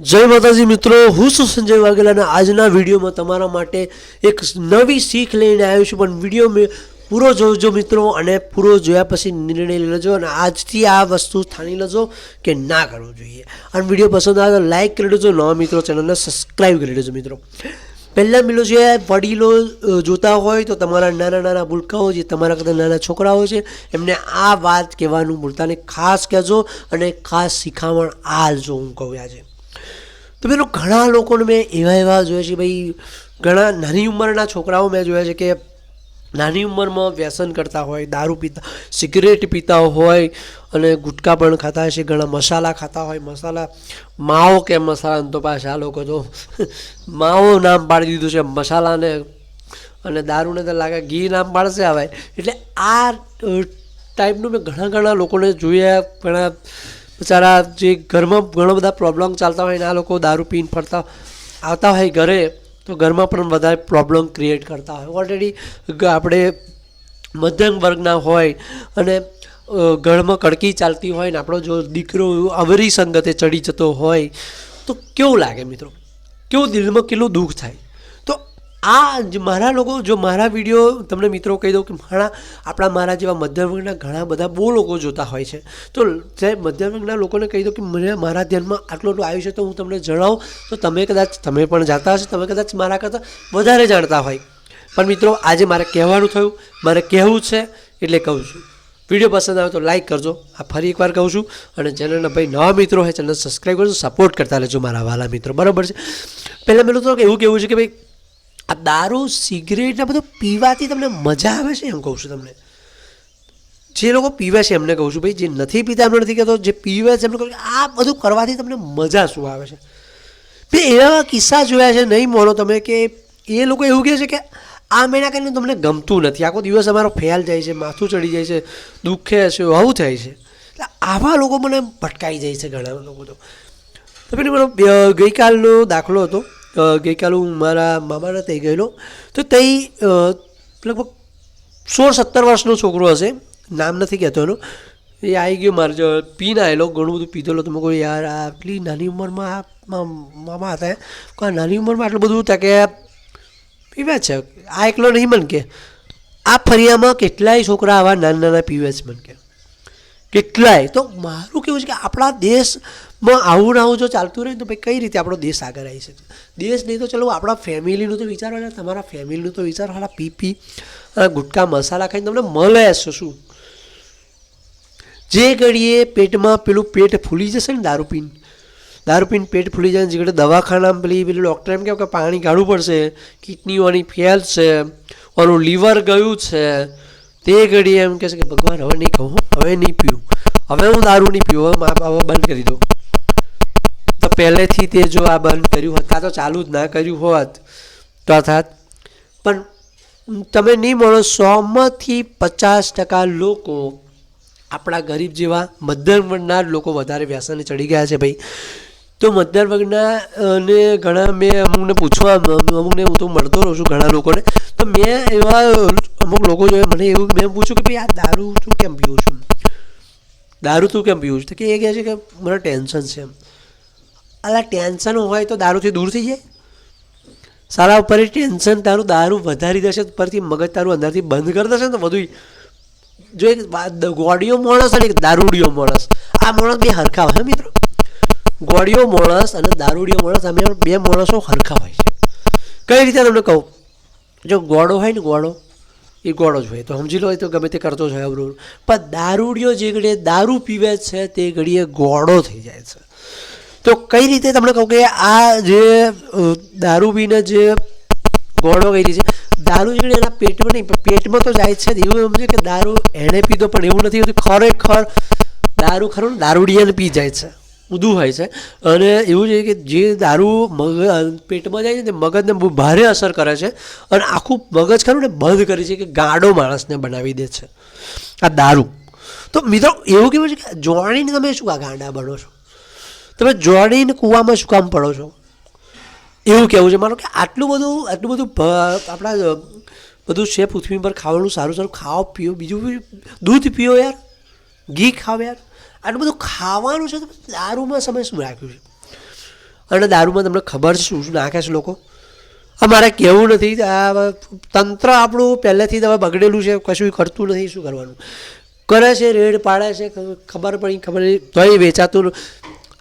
જય માતાજી મિત્રો, હું છું સંજય વાઘેલા અને આજના વિડીયોમાં તમારા માટે એક નવી શીખ લઈને આવ્યો છું. પણ વીડિયો પૂરો જોજો મિત્રો અને પૂરો જોયા પછી નિર્ણય લઈ લેજો અને આજથી આ વસ્તુ થાણી લેજો કે ના કરવું જોઈએ. અને વીડિયો પસંદ આવે તો લાઇક કરી દેજો, નવા મિત્રો ચેનલને સબસ્ક્રાઈબ કરી દેજો મિત્રો. પહેલાં મિલો જે વડીલો જોતા હોય તો તમારા નાના નાના ભૂલકાઓ જે તમારા કરતાં નાના છોકરાઓ છે, એમને આ વાત કહેવાનું ભૂલતા ખાસ કહેજો અને ખાસ શિખામણ જો હું કહું આજે. તો મેં ઘણા લોકોને મેં એવા એવા જોયા છે ભાઈ, ઘણા નાની ઉંમરના છોકરાઓ મેં જોયા છે કે નાની ઉંમરમાં વ્યસન કરતા હોય, દારૂ પીતા, સિગરેટ પીતા હોય અને ગુટકા પણ ખાતા હશે, ઘણા મસાલા ખાતા હોય, મસાલા, માવો કે મસાલા તો પાછા આ લોકો તો માવો નામ પાડી દીધું છે, મસાલાને અને દારૂને તો લાગે ઘી નામ પાડશે આવે એટલે આ ટાઈપનું મેં ઘણા ઘણા લોકોને જોયા, ઘણા બિચારા જે ઘરમાં ઘણા બધા પ્રોબ્લેમ ચાલતા હોય ને, આ લોકો દારૂ પીને ફરતા, આવતા હોય ઘરે, તો ઘરમાં પણ વધારે પ્રોબ્લેમ ક્રિએટ કરતા હોય. ઓલરેડી આપણે મધ્યમ વર્ગના હોય અને ઘરમાં કડકી ચાલતી હોય ને, આપણો જો દીકરો અવરી સંગતે ચડી જતો હોય, તો કેવું લાગે મિત્રો? કેવું દિલમાં કેટલું દુઃખ થાય? આ મારા લોકો, જો મારા વીડિયો તમને મિત્રો કહી દઉં કે મારા, આપણા મારા જેવા મધ્યમ વર્ગના ઘણા બધા બહુ લોકો જોતા હોય છે. તો જે મધ્યમ વર્ગના લોકોને કહી દઉં કે મને મારા ધ્યાનમાં આટલું આટલું આવ્યું છે તો હું તમને જણાવું. તો તમે કદાચ, તમે પણ જાણતા હશો, તમે કદાચ મારા કરતાં વધારે જાણતા હોય. પણ મિત્રો, આજે મારે કહેવાનું થયું. મારે કહેવું છે એટલે કહું છું. વીડિયો પસંદ આવે તો લાઇક કરજો. આ ફરી એકવાર કહું છું. અને ચેનલના ભાઈ નવા મિત્રો હોય ચેનલ સબસ્ક્રાઈબ કરજો, સપોર્ટ કરતા રહેજો મારા વાલા મિત્રો. બરાબર છે? પહેલાં મેં તો એવું કહેવું છે કે ભાઈ આ દારૂ, સિગરેટ ને બધું પીવાથી તમને મજા આવે છે એમ કહું છું તમને. જે લોકો પીવે છે એમને કહું છું ભાઈ, જે નથી પીતા, એમને નથી કહેતો, જે પીવે છે એમને કહું આ બધું કરવાથી તમને મજા શું આવે છે? ભાઈ, એવા કિસ્સા જોયા છે, નહીં માનો તમે કે એ લોકો એવું કહે છે કે આ મહિના કરીને તમને ગમતું નથી. આખો દિવસ અમારો ફેલ જાય છે, માથું ચડી જાય છે, દુઃખે છે, આવું થાય છે. એટલે આવા લોકો મને ભટકાઈ જાય છે ઘણા લોકો તો. તો મારો ગઈકાલનો દાખલો હતો. ગઈકાલ હું મારા મામાને થઈ ગયેલો. તો તે લગભગ સોળ સત્તર વર્ષનો છોકરો હશે. નામ નથી કહેતો એનું. એ આવી ગયો મારે, જો, પીને આવેલો ઘણું બધું પીધેલો. તો મેં કહ્યું, યાર આટલી નાની ઉંમરમાં આ મામા હતા આ નાની ઉંમરમાં આટલું બધું હતા કે પીવે છે? આ એકલો નહીં મન કે. આ ફરિયામાં કેટલાય છોકરા આવા નાના નાના પીવે છે મન કે. કેટલાય. તો મારું કેવું છે કે આપણા દેશમાં આવું આવું જો ચાલતું રહે તો ભાઈ કઈ રીતે આપણો દેશ આગળ આવી શકે? દેશ નહીં તો ચલો આપણા ફેમિલીનું તો વિચારો ને, તમારા ફેમિલીનું તો વિચારો, હાલા પી પી અને ગુટકા મસાલા ખાઈને તમને મળે છે શું? જે ઘડીએ પેટમાં પેલું પેટ ફૂલી જશે ને દારૂ પીને દારૂ પીને પેટ ફૂલી જાય જે ઘડી દવાખાનામાં પેલી, પેલું ડૉક્ટર એમ કહે કે પાણી કાઢવું પડશે, કિડનીઓની ફેલ છે, ઓનું લીવર ગયું છે, તે ઘડીએ એમ કહે છે કે ભગવાન હવે નહીં કહું હવે નહીં પીવું, હવે હું દારૂ નહીં પીવું, હવે મા હવે બંધ કરી તો પહેલેથી તે જો આ બંધ કર્યું હોત, કાં તો ચાલુ જ ના કર્યું હોત, તો થાત. પણ તમે નહીં મળો સોમાંથી પચાસ ટકા લોકો આપણા ગરીબ જેવા મધ્યમ વર્ગના લોકો વધારે વ્યસને ચડી ગયા છે ભાઈ. તો મધ્યમ વર્ગના અને ઘણા મેં અમુકને પૂછવા, અમુકને હું તો મળતો રહું છું ઘણા લોકોને. તો મેં એવા અમુક લોકો જોયા મને એવું મેં પૂછ્યું કે ભાઈ, આ દારૂ તું કેમ પીવું છું? દારૂ તું કેમ પીવું છું? તો કે એ કહે છે કે, મને ટેન્શન છે. એમ અલા, ટેન્શન હોય તો દારૂથી દૂર થઈ જાય. સારા ઉપર ટેન્શન તારું દારૂ વધારી દેશે પરથી મગજ તારું અંદરથી બંધ કરી દેશે ને તો જો એક ગોડિયો માણસ અને એક દારૂડિયો માણસ આ માણસ બે હરખા હોય મિત્રો. ગોડિયો માણસ અને દારૂડિયો માણસ અમે બે માણસો હરખા હોય છે. કઈ રીતે તમને કહું? જો ગોળો હોય ને ગોળો, એ ગોળો જ હોય. તો સમજી લો તો ગમે તે કરતો જ હોય અવરું પણ દારૂડિયો જે ઘડીએ દારૂ પીવે છે, તે ઘડીએ ગોળો થઈ જાય છે. તો કઈ રીતે તમને કહું કે આ જે દારૂ પીને જે ગોળો કઈ છે, દારૂ જોઈને એના પેટમાં નહીં પેટમાં તો જાય છે. એવું સમજે કે દારૂ એણે પીધો, પણ એવું નથી હોતું. ખરેખર દારૂ ખરું દારૂડિયાને પી જાય છે. ઊંધું હોય છે. અને એવું છે કે જે દારૂ મગ પેટમાં જાય છે તે મગજને બહુ ભારે અસર કરે છે. અને આખું મગજ ખરું ને બંધ કરે છે કે ગાડો માણસને બનાવી દે છે. આ દારૂ. તો મિત્રો, એવું કેવું છે કે જોણીને તમે શું આ ગાંડા બનો છો? તમે જોડીને કૂવામાં શું કામ પડો છો? એવું કહેવું છે. માનો કે આટલું બધું આટલું બધું આપણા બધું છે પૃથ્વી પર ખાવાનું સારું સારું ખાઓ, પીઓ. બીજું દૂધ પીઓ યાર. ઘી ખાઓ યાર. આટલું બધું ખાવાનું છે તો દારૂમાં સમય શું રાખ્યું છે? અને દારૂમાં તમને ખબર છે શું શું નાખે છે લોકો? અમારે કહેવું નથી. આ તંત્ર આપણું પહેલેથી તમે બગડેલું છે. કશું કરતું નથી. શું કરવાનું? કરે છે, રેડ પાડે છે. ખબર પડી, ખબર નહીં વેચાતું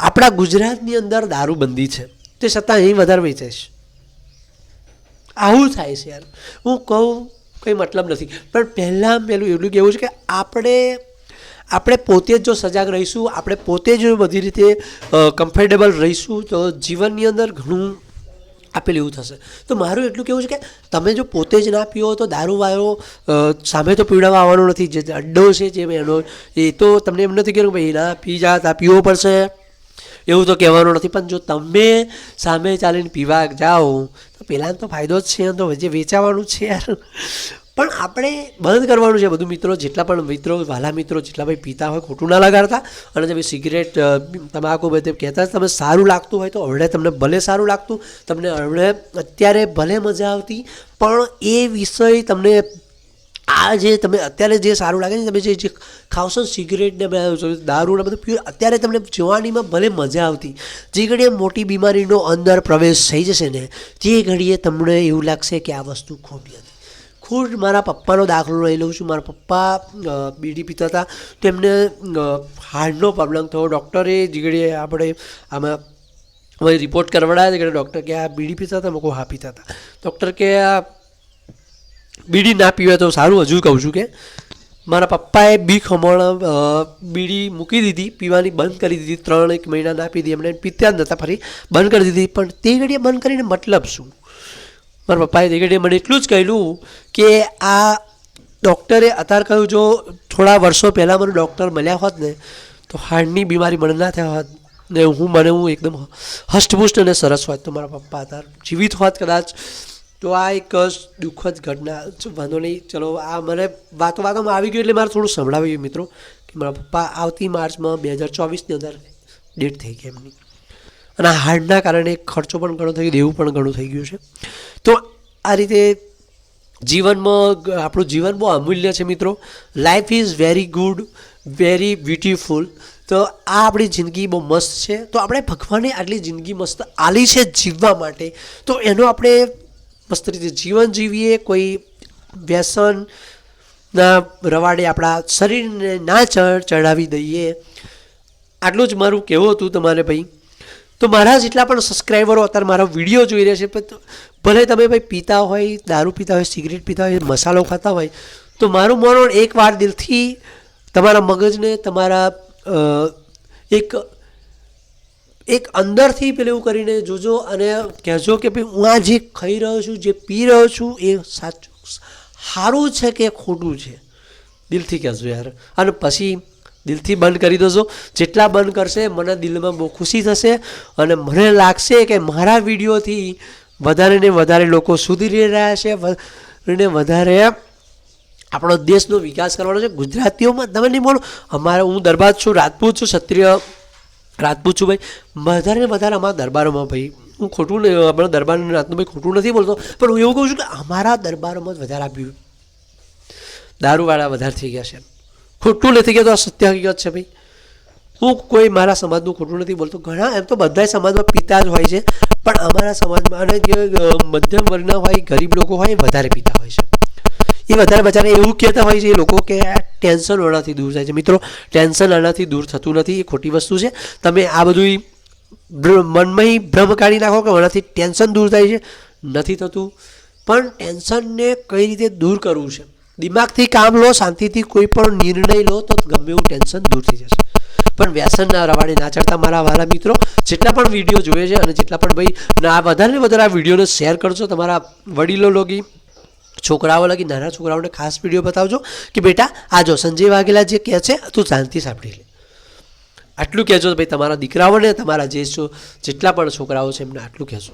આપણા ગુજરાતની અંદર દારૂબંધી છે. તે છતાં અહીં વધારે વેચે છે. આવું થાય છે યાર. હું કહું કંઈ મતલબ નથી. પણ પહેલાં પહેલું એટલું કહેવું છે કે આપણે આપણે પોતે જ જો સજાગ રહીશું આપણે પોતે જ બધી રીતે કમ્ફર્ટેબલ રહીશું તો જીવનની અંદર ઘણું આપેલું એવું થશે. તો મારું એટલું કેવું છે કે તમે જો પોતે જ ના પીઓ તો દારૂવાળો અ, સામે તો પીવડાવવા આવવાનો નથી. જે અડ્ડો છે જે એનો એ તો તમને એમ નથી કહેવું ભાઈ ના પી જા પીવો પડશે. એવું તો કહેવાનું નથી, પણ જો તમે સામે ચાલીને પીવા જાઓ, તો પહેલાં તો ફાયદો જ છે તો જે વેચાવાનું છે યાર. પણ આપણે બંધ કરવાનું છે. બધું મિત્રો, જેટલા પણ મિત્રો, વાલા મિત્રો, જેટલા ભાઈ પીતા હોય, ખોટું ના લગાડતા. અને તમે સિગરેટ તમાકુ બધે કહેતા તમે સારું લાગતું હોય, તો હવડે તમને ભલે સારું લાગતું, તમને હવડે અત્યારે ભલે મજા આવતી, પણ એ વિષય તમને આ જે તમે અત્યારે જે સારું લાગે છે તમે જે જે ખાવશો સિગરેટ ને દારૂ ને બધું પ્યોર અત્યારે તમને જવાનીમાં ભલે મજા આવતી, જે ઘડીએ મોટી બીમારીનો અંદર પ્રવેશ થઈ જશે ને, તે ઘડીએ તમને એવું લાગશે કે આ વસ્તુ ખોટી હતી. ખુદ મારા પપ્પાનો દાખલો લઈ લઉં છું. મારા પપ્પા બીડી પીતા હતા. તેમને એમને હાર્ટનો પ્રોબ્લેમ થયો. ડૉક્ટરે જે ઘડીએ આપણે આમાં હવે રિપોર્ટ કરવડાવ્યા કે ડૉક્ટર કે આ બીડી પીતા હતા મેં કહું હા પીતા હતા. ડૉક્ટર કે આ બીડી ના પીવે તો સારું, હજુ કહું છું કે મારા પપ્પાએ બી ખમણ બીડી મૂકી દીધી, પીવાની બંધ કરી દીધી, ત્રણ એક મહિના ના પીધી, એમણે પીતા જ નહોતા ફરી બંધ કરી દીધી, પણ તે ઘડીએ બંધ કરીને મતલબ શું? મારા પપ્પાએ તે ઘડીએ મને એટલું જ કહેલું કે આ ડૉક્ટરે અત્યારે કહ્યું, જો થોડા વર્ષો પહેલાં મને ડૉક્ટર મળ્યા હોત ને, તો હાર્ટની બીમારી મને ના થયા હોત ને હું, મને હું એકદમ હષ્ટપુષ્ટ અને સરસ હોત. તો મારા પપ્પા અત્યારે જીવિત હોત કદાચ. તો આ એક દુઃખદ ઘટના વાંધો નહીં. ચલો, આ મને વાતો વાતોમાં આવી ગયું એટલે મારે થોડું સંભળાવ્યું મિત્રો, કે મારા પપ્પા આવતી માર્ચમાં બે હજાર ચોવીસની અંદર ડેટ થઈ ગઈ એમની. અને આ હાર્ટના કારણે ખર્ચો પણ ઘણો થઈ ગયો, દેવું પણ ઘણું થઈ ગયું છે. તો આ રીતે જીવનમાં આપણું જીવન બહુ અમૂલ્ય છે મિત્રો. Life is very good very beautiful તો આ આપણી જિંદગી બહુ મસ્ત છે. તો આપણે ભગવાને આટલી જિંદગી મસ્ત આલી છે જીવવા માટે. તો એનો આપણે મસ્ત રીતે જીવન જીવીએ, કોઈ વ્યસનના રવાડે આપણા શરીરને ના ચડ ચડાવી દઈએ. આટલું જ મારું કહેવું હતું તમારે ભાઈ. તો મારા જેટલા પણ સબસ્ક્રાઈબરો અત્યારે મારો વીડિયો જોઈ રહ્યા છે ભલે તમે ભાઈ પીતા હોય, દારૂ પીતા હોય સિગરેટ પીતા હોય, મસાલો ખાતા હોય, તો મારું મરણ એકવાર દિલથી તમારા મગજને, તમારા એક એક અંદરથી પેલું એવું કરીને જોજો અને કહેજો કે ભાઈ હું આ જે ખાઈ રહ્યો છું, જે પી રહ્યો છું, એ સાચું સારું છે કે ખોટું છે? દિલથી કહેજો યાર. અને પછી દિલથી બંધ કરી દેજો. જેટલા બંધ કરશે, મને દિલમાં બહુ ખુશી થશે અને મને લાગશે કે મારા વિડીયોથી વધારે ને વધારે લોકો સુધરી રહ્યા છે ને વધારે આપણો દેશનો વિકાસ કરવાનો છે. ગુજરાતીઓમાં, તમે નહીં બોલો, અમારે હું દરબાર છું, રાજપૂત છું, ક્ષત્રિય રાજપૂત છું ભાઈ વધારે ને વધારે અમારા દરબારોમાં ભાઈ, હું ખોટું આપણા દરબારની રાતનું ભાઈ ખોટું નથી બોલતો, પણ હું એવું કહું છું કે અમારા દરબારોમાં જ વધારે આપ્યું. દારૂવાળા વધારે થઈ ગયા છે. ખોટું નથી કહેતો, આ સત્ય હકીકત છે ભાઈ. હું કોઈ મારા સમાજનું ખોટું નથી બોલતો. ઘણા, એમ તો બધા સમાજમાં પિતા જ હોય છે, પણ અમારા સમાજમાં અને જે મધ્યમ વર્ગના હોય, ગરીબ લોકો હોય વધારે પિતા હોય છે. એ વધારે બચારે એવું કહેતા હોય છે એ લોકો કે આ ટેન્શન આનાથી દૂર થાય છે. મિત્રો, ટેન્શન આનાથી દૂર થતું નથી. એ ખોટી વસ્તુ છે. તમે આ બધું મનમાં ભ્રમ કાઢી નાખો કે આનાથી ટેન્શન દૂર થાય છે. નથી થતું. પણ ટેન્શનને કઈ રીતે દૂર કરવું છે? દિમાગથી કામ લો, શાંતિથી કોઈ પણ નિર્ણય લો, તો ગમે એવું ટેન્શન દૂર થઈ જશે. પણ વ્યસનના રવાડે ના ચડતા મારા વાલા મિત્રો, જેટલા પણ વીડિયો જોવે છે અને જેટલા પણ ભાઈ, ના વધારે ને વધારે આ વિડીયોને શેર કરશો તમારા વડીલો લોગી છોકરાઓ લગી નાના છોકરાઓને ખાસ વીડિયો બતાવજો કે બેટા, આ જો સંજય વાઘેલા જે કહે છે, તું શાંતિ સાંભળી લે. આટલું કહેજો ભાઈ તમારા દીકરાઓને, તમારા જે છો, જેટલા પણ છોકરાઓ છે એમને આટલું કહેજો.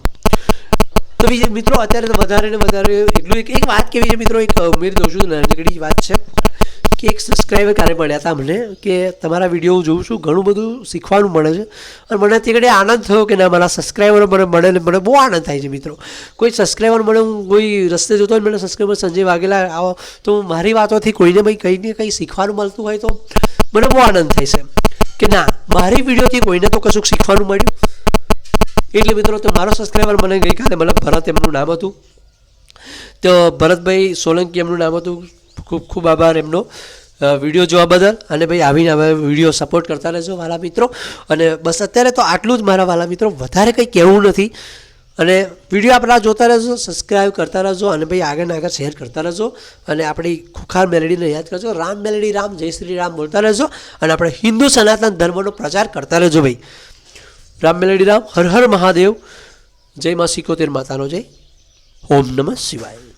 તો મિત્રો, અત્યારે વધારે ને વધારે એટલું એક એક વાત કેવી છે મિત્રો, એક ઉમેરી દઉં છું નાનકડી વાત છે. કે એક સબસ્ક્રાઈબર ક્યારે મળ્યા હતા મને કે તમારા વીડિયો હું જોઉં છું, ઘણું બધું શીખવાનું મળે છે. અને મને તે ઘડી આનંદ થયો કે ના, મારા સબસ્ક્રાઈબરો મને મળે ને મને બહુ આનંદ થાય છે મિત્રો. કોઈ સબસ્ક્રાઈબર મળે હું કોઈ રસ્તે જોતો હોય મને સબસ્ક્રાઈબર સંજય વાઘેલા આવો, તો મારી વાતોથી કોઈને ભાઈ કંઈ ને કંઈ શીખવાનું મળતું હોય તો મને બહુ આનંદ થાય છે. કે ના, મારી વિડીયોથી કોઈને તો કશુંક શીખવાનું મળ્યું? એટલે મિત્રો, તો મારો સબસ્ક્રાઈબર મને ગઈકાલે, મતલબ ભરત એમનું નામ હતું. તો ભરતભાઈ સોલંકી એમનું નામ હતું. ખૂબ ખૂબ આભાર એમનો. વીડિયો જોવા બદલ. અને ભાઈ, આવીને હવે વીડિયો સપોર્ટ કરતા રહેજો, વાલા મિત્રો. અને બસ અત્યારે તો આટલું જ મારા વાલા મિત્રો. વધારે કંઈ કહેવું નથી. અને વીડિયો આપણા જોતા રહેજો સબસ્ક્રાઈબ કરતા રહેજો, અને ભાઈ આગળ આગળ શેર કરતા રહેજો. અને આપણી ખુખાર મેલેડીને યાદ કરજો, રામ મેલેડી, રામ, જય શ્રી રામ બોલતા રહેજો. અને આપણે હિન્દુ સનાતન ધર્મનો પ્રચાર કરતા રહેજો ભાઈ. રામ મેલેડી રામ, હર હર મહાદેવ. જય માં સિકોતેર માતાનો જય. ઓમ નમઃ શિવાય.